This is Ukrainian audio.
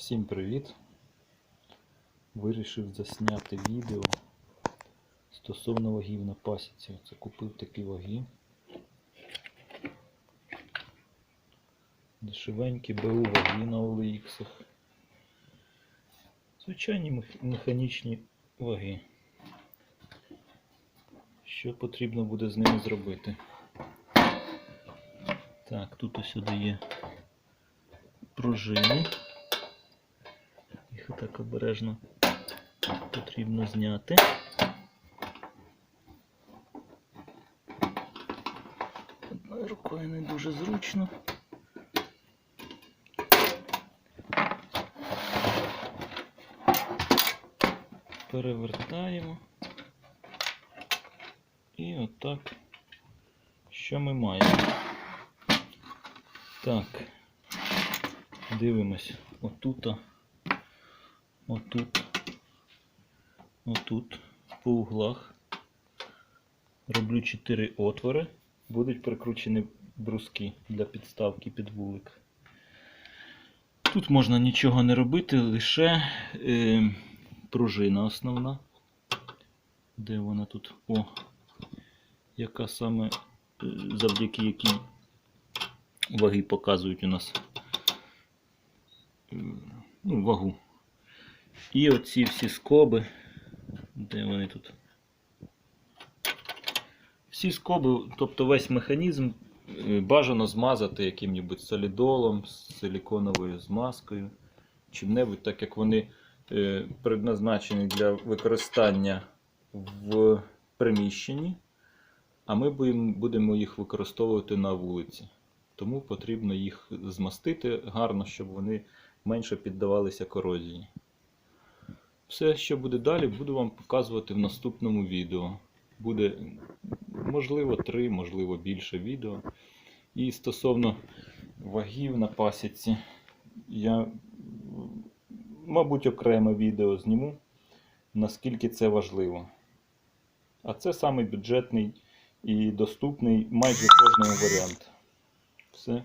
Всім привіт! Вирішив засняти відео стосовно вагів на пасіці. Це купив такі ваги. Дешевенькі БУ ваги на OLX. Звичайні механічні ваги. Що потрібно буде з ними зробити? Так, тут ось сюди є пружини. Їх так обережно потрібно зняти. Одною рукою не дуже зручно. Перевертаємо. І отак. Що ми маємо? Так. Дивимось. Отута. Отут. Отут. По углах. Роблю 4 отвори. Будуть прикручені бруски для підставки під вулик. Тут можна нічого не робити, лише е, пружина основна. Де вона тут? О, яка саме е, завдяки якій ваги показують у нас е, ну, вагу. І оці всі скоби, де вони тут? Всі скоби, тобто весь механізм е, бажано змазати яким-небудь солідолом, силіконовою змазкою, чим-небудь, так як вони е, предназначені для використання в приміщенні, а ми будемо- будемо їх використовувати на вулиці. Тому потрібно їх змастити гарно, щоб вони менше піддавалися корозії. Все, що буде далі, буду вам показувати в наступному відео. Буде можливо три, можливо більше відео. І стосовно вагів на пасіці, я, мабуть, окреме відео зніму, наскільки це важливо. А це самий бюджетний і доступний майже кожному варіант. Все,